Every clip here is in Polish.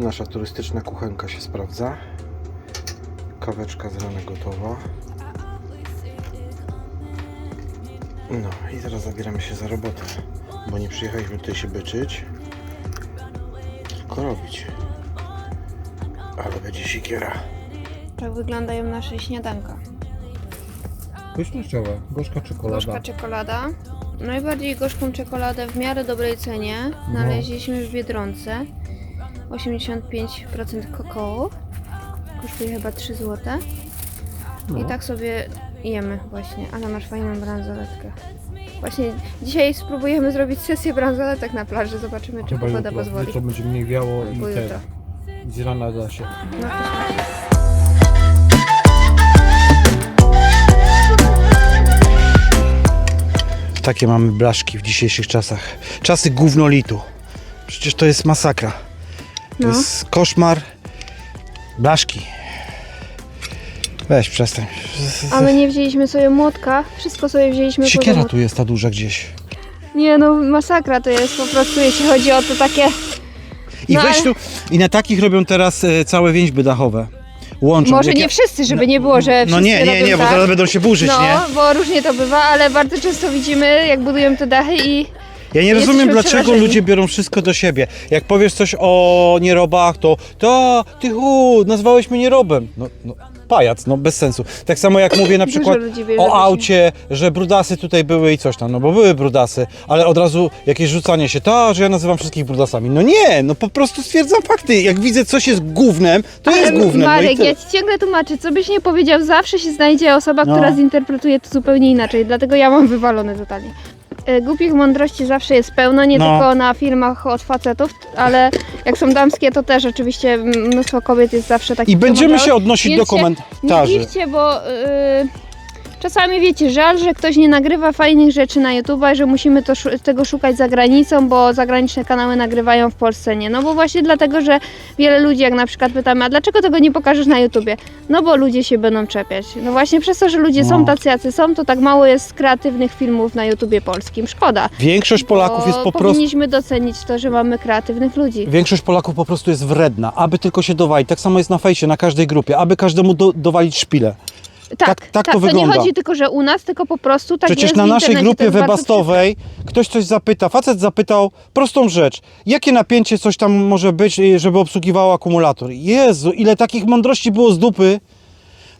Nasza turystyczna kuchenka się sprawdza. Kaweczka z rana gotowa. No i zaraz zabieramy się za robotę, bo nie przyjechaliśmy tutaj się byczyć, tylko robić. Ale będzie sikiera. Tak wyglądają nasze śniadanka. Pysznościowe, gorzka czekolada. Gorzka czekolada. Najbardziej gorzką czekoladę w miarę dobrej cenie znaleźliśmy w Biedronce. 85% kakao. Kosztuje chyba 3 zł. I No. tak sobie jemy właśnie, ale masz fajną bransoletkę. Właśnie dzisiaj spróbujemy zrobić sesję bransoletek na plaży, zobaczymy czy pogoda pozwoli. Jutro będzie mniej wiało i Albo jutro. z rana da się. No to. Takie mamy blaszki w dzisiejszych czasach. Czasy gównolitu. Przecież to jest masakra. To No. jest koszmar. Blaszki. Weź, przestań. A my nie wzięliśmy sobie młotka, wszystko sobie wzięliśmy Siekiera tu jest ta duża gdzieś. Nie no, masakra to jest po prostu, jeśli chodzi o to takie... I No, weź ale- tu. I na takich robią teraz e, całe więźby dachowe. Łączą. Może Jak nie wszyscy, żeby nie było, że No nie, nie, robią nie, bo tak. zaraz będą się burzyć, No, nie? bo różnie to bywa, ale bardzo często widzimy, jak budują te dachy i Ja nie Jesteśmy rozumiem, dlaczego przerażeni. ludzie biorą wszystko do siebie. Jak powiesz coś o nierobach, to to, ty hu, nazwałeś mnie nierobem. No, no, pajac, no bez sensu. Tak samo jak mówię na przykład ludzi bierze o aucie, że brudasy tutaj były i coś tam, no bo były brudasy, ale od razu jakieś rzucanie się, to, że ja nazywam wszystkich brudasami. No nie, no po prostu stwierdzam fakty. Jak widzę coś jest gównem, to jest gównem. no i Marek, tyle. ja ci ciągle tłumaczę, co byś nie powiedział, zawsze się znajdzie osoba, No. która zinterpretuje to zupełnie inaczej, dlatego ja mam wywalone totalnie. E, Głupich mądrości zawsze jest pełno, nie No. tylko na filmach od facetów, ale jak są damskie, to też oczywiście mnóstwo kobiet jest zawsze takich I będziemy się odnosić do się Nie komentarzy. dziwcie, bo y, czasami wiecie, żal, że ktoś nie nagrywa fajnych rzeczy na YouTube, że musimy to, tego szukać za granicą, bo zagraniczne kanały nagrywają w Polsce nie. No bo właśnie dlatego, że wiele ludzi, jak na przykład pytamy, a dlaczego tego nie pokażesz na YouTubie? No bo ludzie się będą czepiać. No właśnie przez to, że ludzie są No. tacy, jacy są, to tak mało jest kreatywnych filmów na YouTubie polskim. Szkoda. Większość Polaków jest po prostu Powinniśmy docenić to, że mamy kreatywnych ludzi. Większość Polaków po prostu jest wredna, aby tylko się dowalić. Tak samo jest na fejsie, na każdej grupie, aby każdemu do, dowalić szpilę. Tak- tak to to nie wygląda. chodzi tylko, że u nas, tylko po prostu tak Przecież jest na w naszej internecie, to grupie jest bardzo webastowej ktoś coś zapyta, facet zapytał prostą rzecz. Jakie napięcie coś tam może być, y, żeby obsługiwało akumulator? Jezu, ile takich mądrości było z dupy.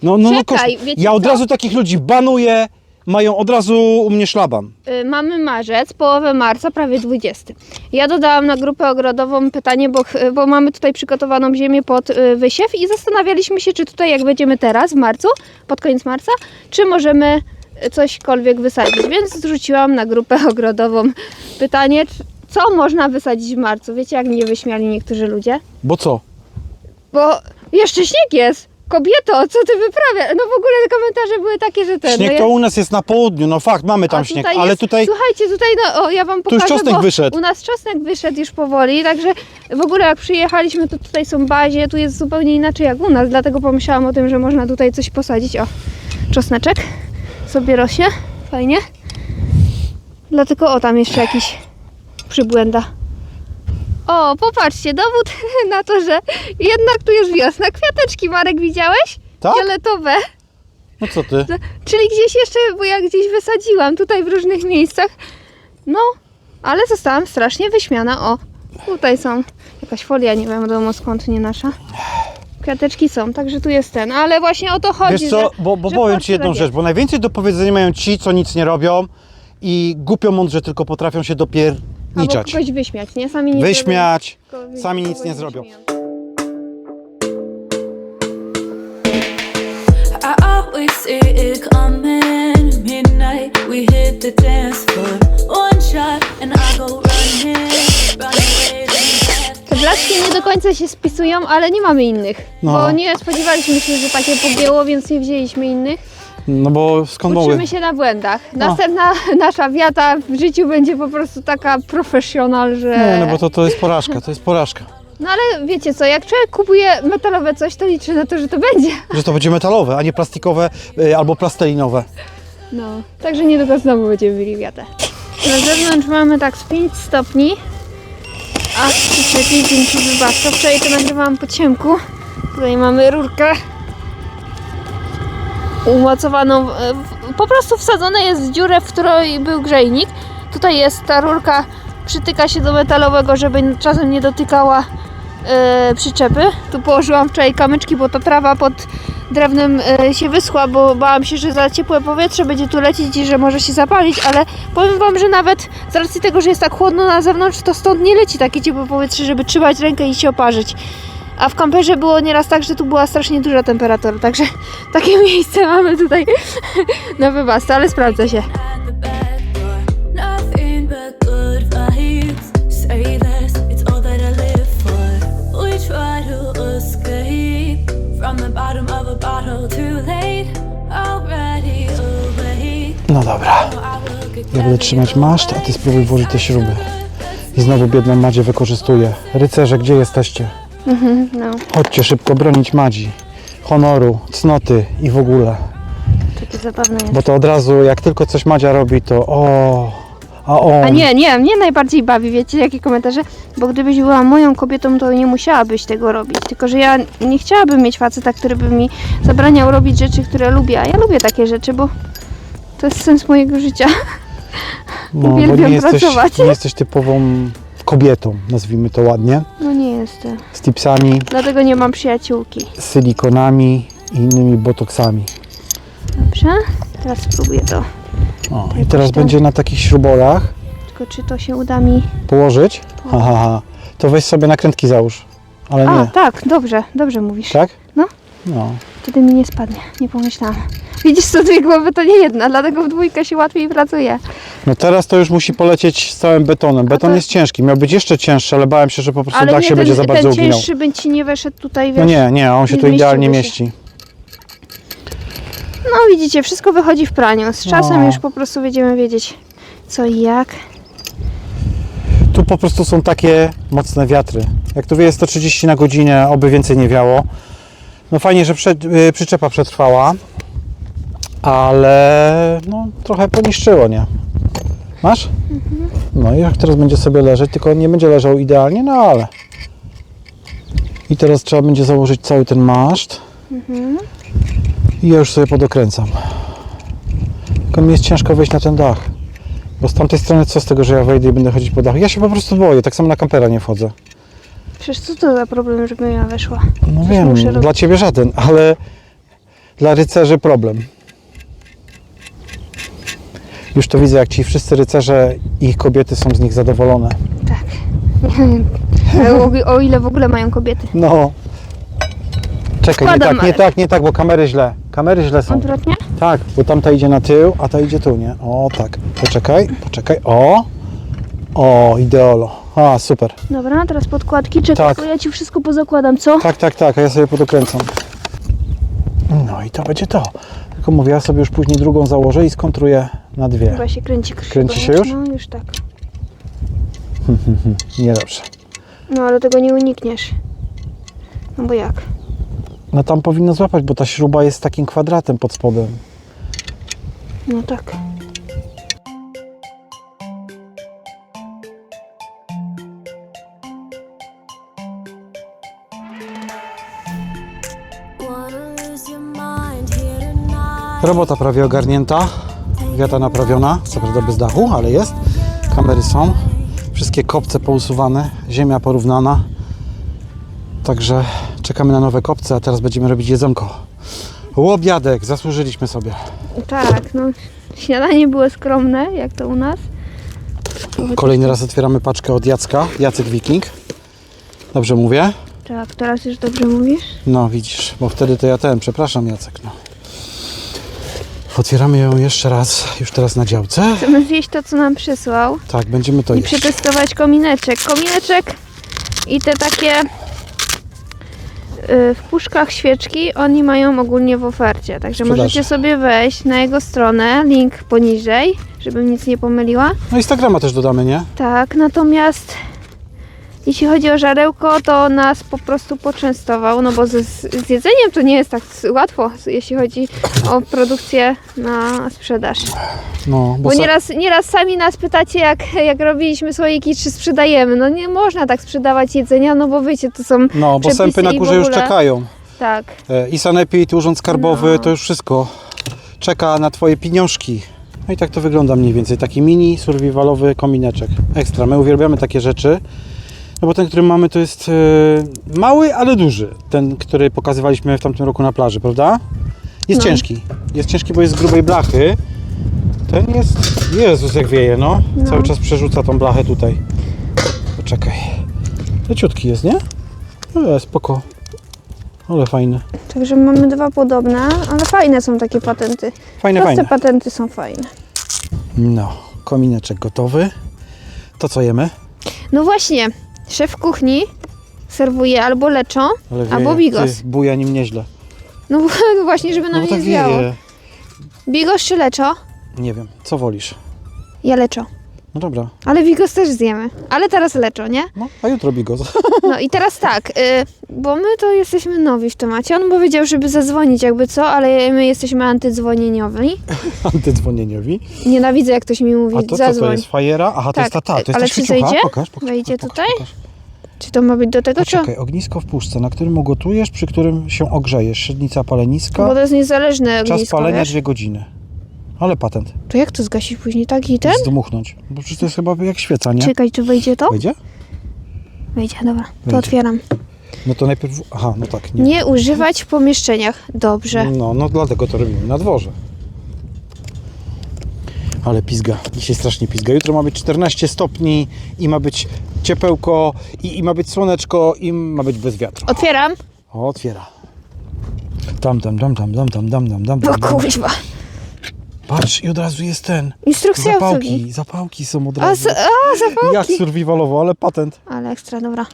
No, no, no Czekaj, koszt- wiecie Ja od co? razu takich ludzi banuję, mają od razu u mnie szlaban. Y, Mamy marzec, połowę marca, prawie 20. Ja dodałam na grupę ogrodową pytanie, bo, ch- bo mamy tutaj przygotowaną ziemię pod y, wysiew i zastanawialiśmy się, czy tutaj jak będziemy teraz, w marcu, pod koniec marca, czy możemy y, cośkolwiek wysadzić. Więc zrzuciłam na grupę ogrodową pytanie, czy- co można wysadzić w marcu. Wiecie, jak mnie wyśmiali niektórzy ludzie? Bo co? Bo jeszcze śnieg jest. Kobieto, co ty wyprawiasz? No w ogóle te komentarze były takie, że ten... Śnieg no ja- to u nas jest na południu, no fakt, mamy tam a śnieg, ale jest, tutaj... Słuchajcie, tutaj, no, o, ja wam już pokażę, czosnek bo wyszedł. u nas czosnek wyszedł już powoli, także w ogóle jak przyjechaliśmy, to tutaj są bazie, tu jest zupełnie inaczej jak u nas, dlatego pomyślałam o tym, że można tutaj coś posadzić. O, czosneczek sobie rośnie, fajnie. Dlatego, o, tam jeszcze jakiś przybłęda. O, popatrzcie, dowód na to, że jednak tu jest wiosna. Kwiateczki, Marek, widziałeś? Tak? Fioletowe. No co ty? Czyli gdzieś jeszcze, bo ja gdzieś wysadziłam tutaj w różnych miejscach. No, ale zostałam strasznie wyśmiana. O, tutaj są jakaś folia, nie wiadomo skąd, nie nasza. Kwiateczki są, także tu jest ten, ale właśnie o to chodzi, Wiesz co, że, bo, bo że powiem Ci jedną rzecz, bo najwięcej do powiedzenia mają ci, co nic nie robią i głupio mądrze tylko potrafią się Albo kogoś wyśmiać, nie? Sami nic Wyśmiać, nie robią, kogoś- sami nic kogoś nie zrobią. wyśmieją. I always see it coming. Midnight, we hit the dance floor. One shot, and I go running, run away. then back. Te blaszki nie do końca się spisują, ale nie mamy innych. No. Bo nie spodziewaliśmy się, że takie pogięło, więc nie wzięliśmy innych. No bo skąd mogły? Uczymy się na błędach. Następna nasza wiata w życiu będzie po prostu taka profesjonal, że... Nie, no bo to, to jest porażka, to jest porażka. No ale wiecie co, jak człowiek kupuje metalowe coś, to liczy na to, że to będzie. Że to będzie metalowe, a nie plastikowe y, albo plastelinowe. No, także niedługo znowu będziemy mieli wiatę. Na zewnątrz mamy tak z 5 stopni, A przyczepi dzięki wybawce. Wczoraj to nagrywałam po ciemku. Tutaj mamy rurkę umocowaną, po prostu wsadzone jest w dziurę, w której był grzejnik. Tutaj jest ta rurka, przytyka się do metalowego, żeby czasem nie dotykała e, przyczepy. Tu położyłam wczoraj kamyczki, bo ta trawa pod drewnem e, się wyschła, bo bałam się, że za ciepłe powietrze będzie tu lecieć i że może się zapalić, ale powiem Wam, że nawet z racji tego, że jest tak chłodno na zewnątrz, to stąd nie leci takie ciepłe powietrze, żeby trzymać rękę i się oparzyć. A w kamperze było nieraz tak, że tu była strasznie duża temperatura, także takie miejsce mamy tutaj na wybasce, ale sprawdza się. No dobra. Ja będę trzymać maszt, a ty spróbuj włożyć te śruby. I znowu biedną Madzie wykorzystuję. Rycerze, gdzie jesteście? No, Chodźcie szybko bronić Madzi. Honoru, cnoty i w ogóle. takie zabawne jest. Bo to od razu, jak tylko coś Madzia robi, to o, a on. A nie, nie, mnie najbardziej bawi, wiecie, jakie komentarze? Bo gdybyś była moją kobietą, to nie musiałabyś tego robić. Tylko, że ja nie chciałabym mieć faceta, który by mi zabraniał robić rzeczy, które lubię. A ja lubię takie rzeczy, bo to jest sens mojego życia. no, bo uwielbiam nie jesteś, pracować. nie jesteś typową kobietą, nazwijmy to ładnie. No nie jestem. Z tipsami, Dlatego nie mam przyjaciółki. z silikonami i innymi botoksami. Dobrze? Teraz spróbuję to. O, I teraz tam. będzie na takich śruborach Tylko czy to się uda mi... położyć. Ha, ha, ha. To weź sobie nakrętki załóż. Ale A, nie. tak, dobrze, dobrze mówisz. Tak? No. No. Wtedy mi nie spadnie, nie pomyślałam. Widzisz, co dwie głowy to nie jedna, dlatego w dwójkę się łatwiej pracuje. No teraz to już musi polecieć z całym betonem. Beton to- jest ciężki. Miał być jeszcze cięższy, ale bałem się, że po prostu dach nie, się będzie za ten, bardzo ten uginał. cięższy by ci nie weszedł tutaj, wiesz. No nie, nie, on się nie tu idealnie mieści. No widzicie, wszystko wychodzi w praniu. Z czasem No. już po prostu będziemy wiedzieć co i jak. Tu po prostu są takie mocne wiatry. Jak tu wieje 130 na godzinę, oby więcej nie wiało. No fajnie, że prze, y, przyczepa przetrwała, ale no trochę poniszczyło, nie? Masz? No i jak teraz będzie sobie leżeć, tylko nie będzie leżał idealnie, no ale. I teraz trzeba będzie założyć cały ten maszt. I ja już sobie podokręcam. Tylko mi jest ciężko wejść na ten dach. Bo z tamtej strony co z tego, że ja wejdę i będę chodzić po dachu? Ja się po prostu boję, tak samo na kampera nie wchodzę. Przecież co to za problem, żebym ja weszła? No Coś wiem, dla ciebie żaden, ale dla rycerzy problem. Już to widzę, jak ci wszyscy rycerze i ich kobiety są z nich zadowolone. Tak. o, o ile w ogóle mają kobiety. No. Czekaj, nie tak, nie tak, nie tak, bo kamery źle. Kamery źle są. Odwrotnie? Tak, bo tamta idzie na tył, a ta idzie tu, nie? O, tak. Poczekaj, poczekaj. O! O, ideolo. A, super. Dobra, teraz podkładki. Czekaj, Tak. to ja ci wszystko pozakładam, co? Tak, tak, tak, a ja sobie podokręcam. No i to będzie to. Tylko mówię, ja sobie już później drugą założę i skontruję na dwie. Chyba się kręci. Kręci się już? No już tak. Niedobrze. No ale tego nie unikniesz. No bo jak? No tam powinno złapać, bo ta śruba jest takim kwadratem pod spodem. No tak. Robota prawie ogarnięta. Wiata naprawiona, co prawda bez dachu, ale jest. Kamery są. Wszystkie kopce pousuwane, ziemia porównana. Także czekamy na nowe kopce, a teraz będziemy robić jedzonko. Łobiadek, zasłużyliśmy sobie. Tak, no. Śniadanie było skromne, jak to u nas. Kolejny raz otwieramy paczkę od Jacka, Jacek Wiking. Dobrze mówię? Tak, teraz już dobrze mówisz? No widzisz, bo wtedy to ja ten, przepraszam Jacek, no. Otwieramy ją jeszcze raz, już teraz na działce. Chcemy zjeść to, co nam przysłał Tak, będziemy to i jeść. przetestować komineczek. Komineczek i te takie y, w puszkach świeczki, oni mają ogólnie w ofercie. Także możecie sobie wejść na jego stronę, link poniżej, żebym nic nie pomyliła. No Instagrama też dodamy, nie? Tak, natomiast jeśli chodzi o żarełko, to nas po prostu poczęstował, no bo z, z jedzeniem to nie jest tak łatwo, jeśli chodzi o produkcję na sprzedaż. No, bo Bo nieraz, nieraz sami nas pytacie, jak, jak robiliśmy słoiki, czy sprzedajemy. No nie można tak sprzedawać jedzenia, no bo wiecie, to są no, bo sępy na górze już czekają. tak. E, I sanepid, urząd skarbowy, No. to już wszystko czeka na Twoje pieniążki. No i tak to wygląda mniej więcej. Taki mini survivalowy komineczek. Ekstra. My uwielbiamy takie rzeczy. No bo ten, który mamy, to jest e, mały, ale duży. Ten, który pokazywaliśmy w tamtym roku na plaży, prawda? Jest No. ciężki. Jest ciężki, bo jest z grubej blachy. Ten jest... Jezus, jak wieje, no. No. Cały czas przerzuca tą blachę tutaj. Poczekaj. Leciutki jest, nie? No, spoko. Ale fajny. Także mamy dwa podobne, ale fajne są takie patenty. Fajne, Proste fajne. patenty są fajne. No, komineczek gotowy. To co jemy? No właśnie, szef kuchni serwuje albo leczą, Ale albo bigos. Ty, buja nim nieźle. No właśnie, żeby No nam bo nie tak zwiało. wieje. Bigos czy leczo? Nie wiem, co wolisz? Ja leczo. No dobra, Ale bigos też zjemy. Ale teraz leczo, nie? no, a jutro bigos. No i teraz tak, y, bo my to jesteśmy nowi w temacie. On powiedział, żeby zadzwonić jakby co, ale my jesteśmy antydzwonieniowi. Antydzwonieniowi. Nienawidzę jak ktoś mi mówi A to co to zadzwoń. jest? Fajera? Aha, to Tak, jest ta, ta. To jest ale ta czy świeciucha. zejdzie? Pokaż, pokaż. Wejdzie pokaż, tutaj? Pokaż. Czy to ma być do tego, czy? Poczekaj, ognisko w puszce, na którym ugotujesz, przy którym się ogrzejesz. Średnica paleniska. Bo to jest niezależne Czas ognisko, palenia wiesz? dwie godziny. Ale patent. To jak to zgasić później? Tak i ten? Zdmuchnąć. Bo przecież to jest chyba jak świeca, nie? Czekaj, czy wejdzie to? Wejdzie? Wejdzie, dobra. To Wejdzie. otwieram. No to najpierw... Aha, no tak, nie. Nie używać w pomieszczeniach. Dobrze. No, no dlatego to robimy na dworze. Ale pizga. Dzisiaj strasznie pizga. Jutro ma być 14 stopni i ma być ciepełko i, i ma być słoneczko i ma być bez wiatru. Otwieram. O, otwiera. Tam, tam, tam, tam, tam, tam, tam, tam, tam, No tam. Patrz, i od razu jest ten. Instrukcja obsługi. Zapałki, zapałki są od A, razu. s- a, zapałki. Jak survivalowo, ale patent. Ale ekstra, dobra.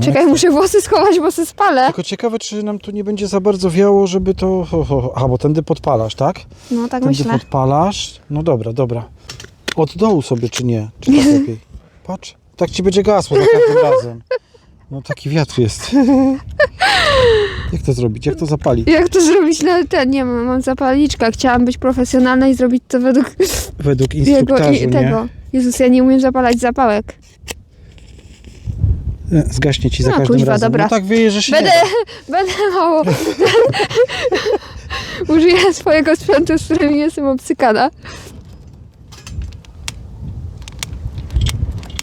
Czekaj, muszę włosy schować, bo spalę. Tylko ciekawe, czy nam tu nie będzie za bardzo wiało, żeby to... Ho, ho, ho. Aha, bo tędy podpalasz, tak? No tak Tędy myślę. podpalasz. No dobra, dobra. Od dołu sobie, czy nie? Czy tak lepiej? Patrz, tak ci będzie gasło za każdym razem. No taki wiatr jest. Jak to zrobić? Jak to zapalić? Jak to zrobić na ten? Nie mam, mam zapalniczka. Chciałam być profesjonalna i zrobić to według Według jego instruktażu, i nie? tego. Jezus, ja nie umiem zapalać zapałek. E, Zgaśnie ci za No, każdym kuźwa, razem. dobra. No tak wieje, że się Będę, nie da. będę mało. Użyję swojego sprzętu, z którym jestem obcykana.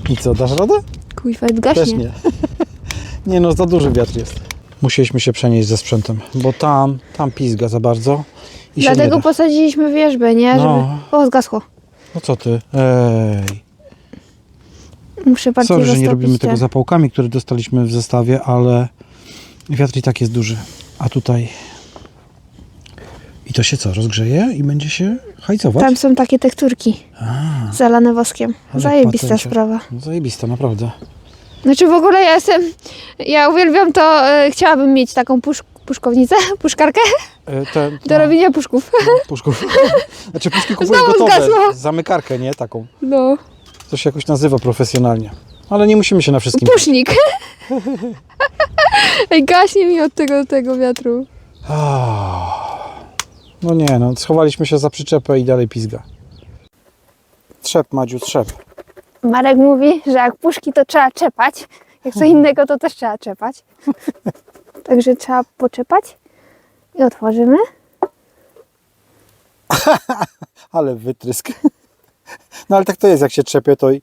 I co, dasz radę? Kuźwa, Też gaśnie. nie. nie no, za duży wiatr jest. Musieliśmy się przenieść ze sprzętem, bo tam, tam pizga za bardzo i się nie Dlatego da. posadziliśmy wierzbę, nie? Żeby... No. O, zgasło. No co ty? Ej. Muszę bardziej Sorry, że nie roztopić robimy tego ten. zapałkami, które dostaliśmy w zestawie, ale wiatr i tak jest duży. A tutaj... I to się co, rozgrzeje i będzie się hajcować? Tam są takie tekturki A, zalane woskiem. Ale Zajebista sprawa. no zajebista, naprawdę. Znaczy w ogóle ja jestem, ja uwielbiam to, e, chciałabym mieć taką pusz, puszkownicę, puszkarkę E, Te, do robienia puszków. puszków. Znaczy puszki kupuję Znowu gotowe. zgasło. Zamykarkę, nie? Taką. No, To się jakoś nazywa profesjonalnie. Ale nie musimy się na wszystkim... pusznik. Ej, gaśnie mi od tego, tego wiatru. Ah. No nie, no schowaliśmy się za przyczepę i dalej pizga. Trzep, Madziu, trzep. Marek mówi, że jak puszki to trzeba czepać, jak co innego to też trzeba czepać. Także trzeba poczepać i otworzymy. Ale wytrysk. No ale tak to jest, jak się trzepie, to i...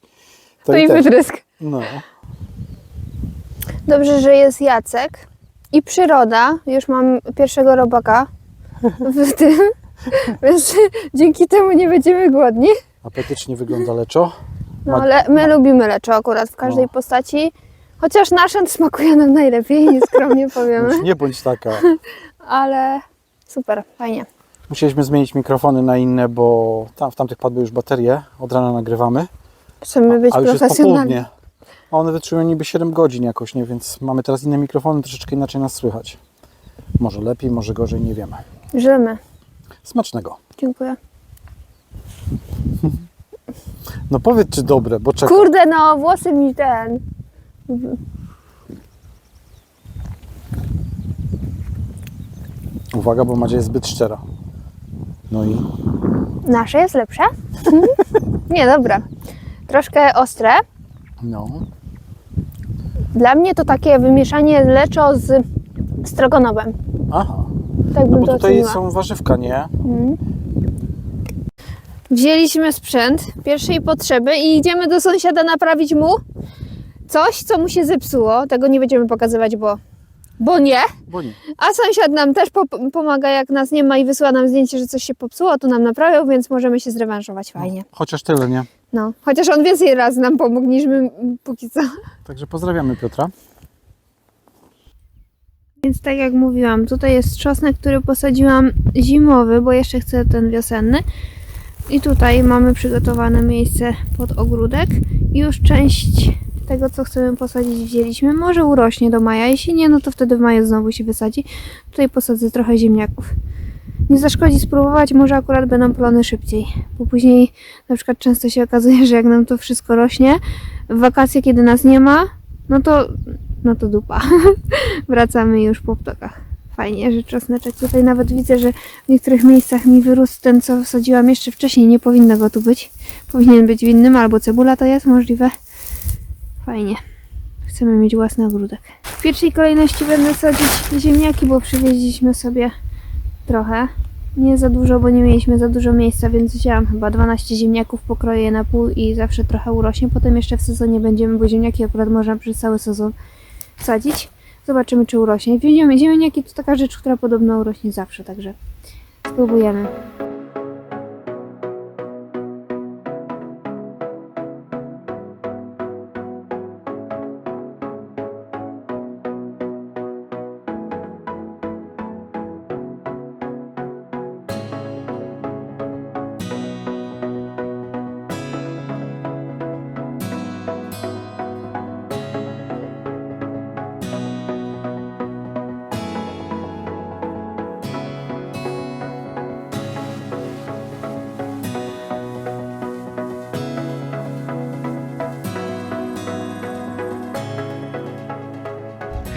To, i i ten. wytrysk. No. Dobrze, że jest Jacek i przyroda. Już mam pierwszego robaka w tym, więc dzięki temu nie będziemy głodni. Apetycznie wygląda leczo. No ale my lubimy leczo akurat w każdej No. postaci. Chociaż nasze smakuje nam najlepiej, nieskromnie powiemy. Już nie bądź taka. Ale super, fajnie. Musieliśmy zmienić mikrofony na inne, bo tam, w tamtych padły już baterie. Od rana nagrywamy. Chcemy być A już jest profesjonalni. popołudnie. A one wytrzymują niby 7 godzin jakoś, nie? Więc mamy teraz inne mikrofony, troszeczkę inaczej nas słychać. Może lepiej, może gorzej, nie wiemy. Żymy. Smacznego. Dziękuję. No powiedz, czy dobre, bo czekam. Kurde, no włosy mi ten. Uwaga, bo Madzia jest zbyt szczera. No i Nasze jest lepsze? Nie, dobra. Troszkę ostre. no. Dla mnie to takie wymieszanie leczo z strogonowem. Aha. Tak No bym bo to tutaj oceniła. są warzywka, nie? Wzięliśmy sprzęt pierwszej potrzeby i idziemy do sąsiada naprawić mu coś, co mu się zepsuło. Tego nie będziemy pokazywać, bo, bo nie. Bo nie. A sąsiad nam też po- pomaga, jak nas nie ma i wysyła nam zdjęcie, że coś się popsuło, to nam naprawiał, więc możemy się zrewanżować fajnie. Chociaż tyle, nie? No, chociaż on więcej razy nam pomógł niż my póki co. Także pozdrawiamy Piotra. Więc tak jak mówiłam, tutaj jest czosnek, który posadziłam zimowy, bo jeszcze chcę ten wiosenny. I tutaj mamy przygotowane miejsce pod ogródek. I już część tego, co chcemy posadzić, wzięliśmy. Może urośnie do maja. Jeśli nie, no to wtedy w maju znowu się wysadzi. Tutaj posadzę trochę ziemniaków. Nie zaszkodzi spróbować, może akurat będą plony szybciej. Bo później na przykład często się okazuje, że jak nam to wszystko rośnie, w wakacje, kiedy nas nie ma, no to, no to dupa. Wracamy już po ptokach. Fajnie, że czosneczek tutaj nawet widzę, że w niektórych miejscach mi wyrósł ten, co wsadziłam jeszcze wcześniej. Nie powinno go tu być. Powinien być w innym, albo cebula to jest możliwe. Fajnie. Chcemy mieć własny ogródek. W pierwszej kolejności będę sadzić ziemniaki, bo przywieźliśmy sobie trochę. Nie za dużo, bo nie mieliśmy za dużo miejsca, więc wzięłam chyba 12 ziemniaków, pokroję je na pół i zawsze trochę urośnie. Potem jeszcze w sezonie będziemy, bo ziemniaki akurat można przez cały sezon sadzić. Zobaczymy, czy urośnie. Ziemniaki, to taka rzecz, która podobno urośnie zawsze, także spróbujemy.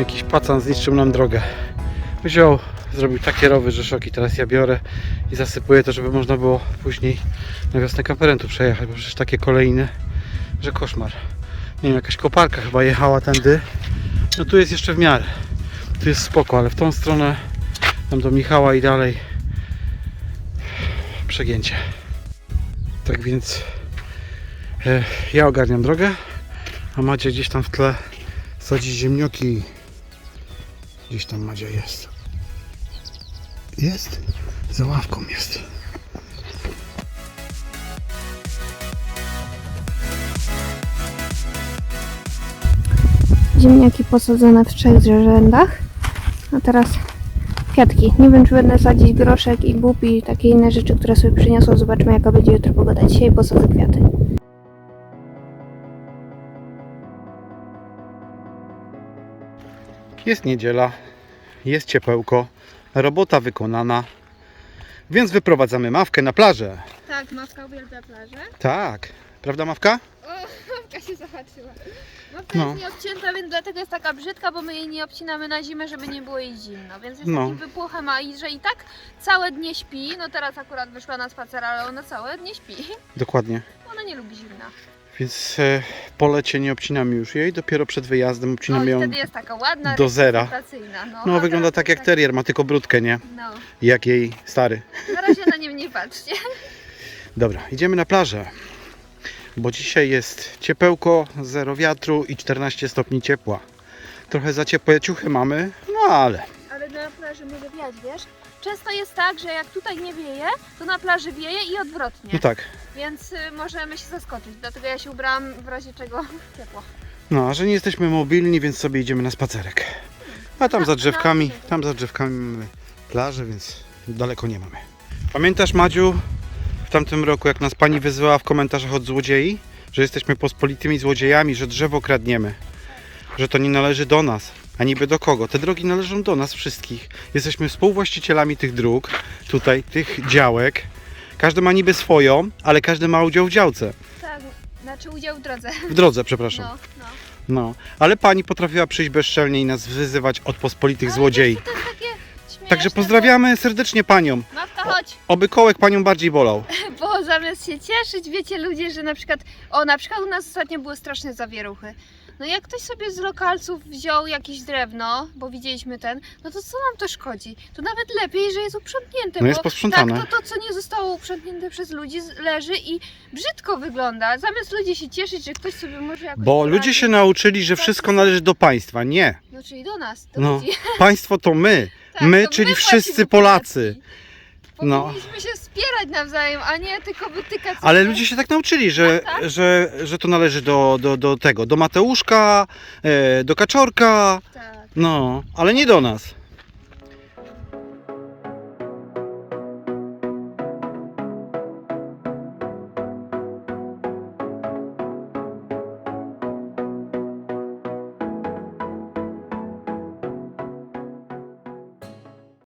Jakiś pacan zniszczył nam drogę. Wziął, zrobił takie rowy, że szoki. Teraz ja biorę i zasypuję to, żeby można było później na wiosnę kamperem tu przejechać, bo przecież takie kolejne, że koszmar. Nie wiem, jakaś koparka chyba jechała tędy. No tu jest jeszcze w miarę. Tu jest spoko, ale w tą stronę tam do Michała i dalej przegięcie. Tak więc e, ja ogarniam drogę, a Macie gdzieś tam w tle sadzi ziemnioki. Gdzieś tam Madzia jest. Jest? Za ławką jest. Ziemniaki posadzone w trzech rzędach. A teraz kwiatki. Nie wiem, czy będę sadzić groszek i bób i takie inne rzeczy, które sobie przyniosłam. Zobaczymy, jaka będzie jutro pogoda. Dzisiaj posadzę kwiaty. Jest niedziela, jest ciepełko, robota wykonana, więc wyprowadzamy Mawkę na plażę. Tak, Mawka uwielbia plażę. Tak, prawda Mawka? O, Mawka się zahaczyła. Mawka No. jest nieobcięta, więc dlatego jest taka brzydka, bo my jej nie obcinamy na zimę, żeby nie było jej zimno. Więc jest No. takim a i że i tak całe dnie śpi, no teraz akurat wyszła na spacer, ale ona całe dnie śpi. Dokładnie. Ona nie lubi zimna. Więc e, po lecie nie obcinamy już jej, dopiero przed wyjazdem No obcinamy i ją. wtedy jest taka ładna, do zera. reprezentacyjna, No, No wygląda tak jak terrier, ma tylko brudkę, nie? No, Jak jej stary. na razie na nim nie patrzcie. Dobra, idziemy na plażę. Bo dzisiaj jest ciepełko, zero wiatru i 14 stopni ciepła. Trochę za ciepłe ciuchy mamy, no ale Ale na plaży może wiać, wiesz? Często jest tak, że jak tutaj nie wieje, to na plaży wieje i odwrotnie. no tak. Więc y, możemy się zaskoczyć. Dlatego ja się ubrałam w razie czego ciepło. No, a że nie jesteśmy mobilni, więc sobie idziemy na spacerek. A tam za drzewkami, tam za drzewkami mamy plażę, więc daleko nie mamy. Pamiętasz Madziu, w tamtym roku jak nas pani wyzwała w komentarzach od złodziei, że jesteśmy pospolitymi złodziejami, że drzewo kradniemy, że to nie należy do nas, a niby do kogo? Te drogi należą do nas wszystkich. Jesteśmy współwłaścicielami tych dróg, tutaj tych działek. Każdy ma niby swoją, ale każdy ma udział w działce. Tak, znaczy udział w drodze. W drodze, przepraszam. No, no. No, ale pani potrafiła przyjść bezczelnie i nas wyzywać od pospolitych złodziei. To takie śmieszne, Także pozdrawiamy serdecznie panią. Bo... Mawka, chodź. Oby kołek panią bardziej bolał. Bo zamiast się cieszyć, wiecie ludzie, że na przykład, o na przykład u nas ostatnio były straszne zawieruchy. No jak ktoś sobie z lokalców wziął jakieś drewno, bo widzieliśmy ten, no to co nam to szkodzi? To nawet lepiej, że jest uprzątnięte, No jest posprzątane. tak to, to co nie zostało uprzątnięte przez ludzi leży i brzydko wygląda. Zamiast ludzie się cieszyć, że ktoś sobie może jakoś Bo poradzi. ludzie się nauczyli, że wszystko należy do państwa. Nie. No czyli do nas, do No, ludzi. państwo to my. Tak, My, to czyli płacimy wszyscy Polacy. podatki. No. Powinniśmy się wspierać nawzajem, a nie tylko wytykać Ale sobie. ludzie się tak nauczyli, że, tak. że, że to należy do, do, do tego, do Mateuszka, e, do Kaczorka, Tak. no, ale nie do nas.